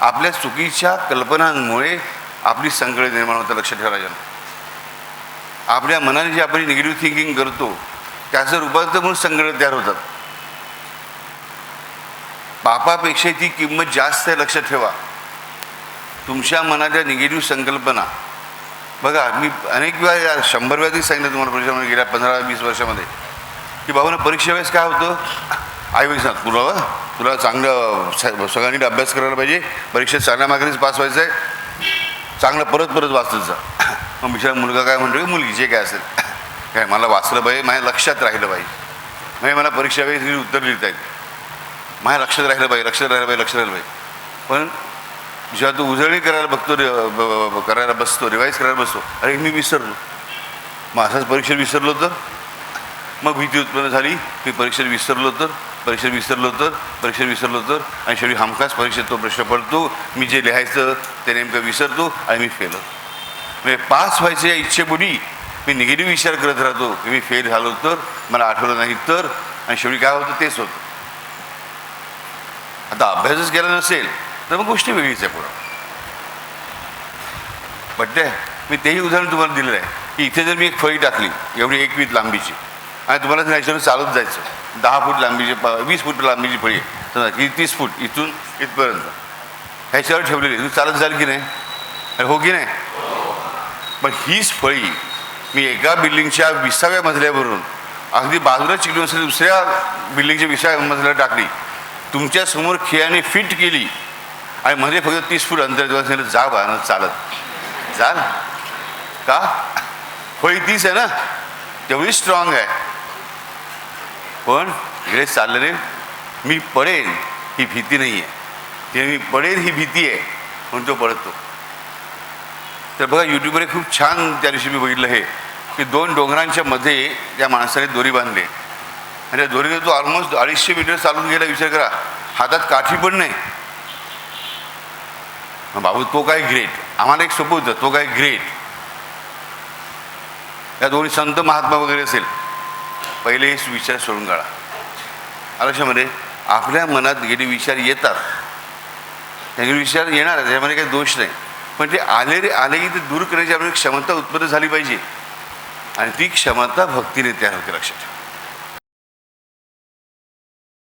आपल्या चुकीच्या कल्पनांमुळे आपली संकट निर्माण होतं लक्षात ठेवायचं आपल्या मनाने जे आपण निगेटिव्ह थिंकिंग करतो त्याचं रूपांतर म्हणून संकट तयार होतात. पापापेक्षा ती किंमत जास्त आहे लक्षात ठेवा. तुमच्या मनातल्या निगेटिव्ह संकल्पना. बघा मी अनेक वेळा या शंभर वेळा तरी सांगितलं तुम्हाला परीक्षेमध्ये गेल्या पंधरा वीस वर्षामध्ये की बाबा परीक्षा वेळेस काय होतं? आई सांग तुला वा, तुला चांगलं स- सगळ्यांनी अभ्यास करायला पाहिजे. परीक्षेत चांगल्या मार्गानेच पास व्हायचं आहे चांगलं परत परत वाचत जा. मग बिचारा मुलगा काय म्हणतो की मुलगी जे काय असेल? काय मला वाचलं पाहिजे माझ्या लक्षात राहिलं पाहिजे. म्हणजे मला परीक्षा वेळेस उत्तर लिहिता येईल माझ्या लक्षात राहिलं पाहिजे लक्षात राहिलं पाहिजे लक्षात राहिलं पाहिजे. पण जेव्हा तू उजळणी करायला बघतो करायला बसतो रिवाईज करायला बसतो अरे मी विसरलो. मग असाच परीक्षेत विसरलो तर? मग भीती उत्पन्न झाली मी परीक्षेत विसरलो तर? परीक्षेत विसरलो तर परीक्षेत विसरलो तर आणि शेवटी हमखास परीक्षेत तो प्रश्न पडतो मी जे लिहायचं ते नेमकं विसरतो आणि मी फेल म्हणजे पास व्हायच्या इच्छेपुढी मी निगेटिव्ह विचार करत राहतो की मी फेल झालो तर मला आठवलं नाही तर आणि शेवटी काय होतं तेच होतं. आता अभ्यासच केला नसेल तर मग गोष्टी वेगळीच आहे पुढं. पटते मी तेही उदाहरण तुम्हाला दिलेलं आहे की इथे जर मी एक फळी टाकली एवढी एकवीत लांबीची आणि तुम्हाला जर ह्याच्यावर चालत जायचं. दहा फूट लांबीची प- वीस फूट लांबीची फळी समजा की तीस फूट इथून इथपर्यंत. ह्याच्यावर ठेवलेली तू तुम्ही चालत जाल की नाही? अरे हो की नाही? पण हीच फळी मी एका बिल्डिंगच्या विसाव्या मजल्यावरून अगदी बाजूला चिकटून असेल दुसऱ्या बिल्डिंगच्या विसाव्या मजल्यावर टाकली. तुमच्यासमोर खेळाने खिळ्याने फिट केली. आणि मध्ये फक्त तीस फूट अंतर जेव्हा जा बा ना चालत. जा ना. का? फळी तीच आहे ना. तेवढी स्ट्रॉंग आहे. पण इकडे चाललेले मी पडेन ही भीती नाही आहे ते मी पडेन ही भीती आहे म्हणून तो पडतो. तर बघा यूट्यूबवर खूप छान त्या दिवशी मी बघितलं हे की दोन डोंगरांच्या मध्ये त्या माणसाने दोरी बांधली. आणि त्या दोरीने तो ऑलमोस्ट अडीचशे मीटर चालून गेला. विचार करा हातात काठी पण नाही. बाबू तो काय ग्रेट आम्हाला एक सोपं होतं तो काय ग्रेट या दोन्ही संत महात्मा वगैरे असेल. पहिले हे विचार सोडून काढा. आयुष्यामध्ये आपल्या मनात गेले विचार येतात. त्याचे विचार येणार त्याच्यामध्ये काही दोष नाही. पण ते आले रे आले की ते दूर करण्याची आपली क्षमता उत्पन्न झाली पाहिजे. आणि ती क्षमता भक्तीने तयार होते लक्षात ठेवा.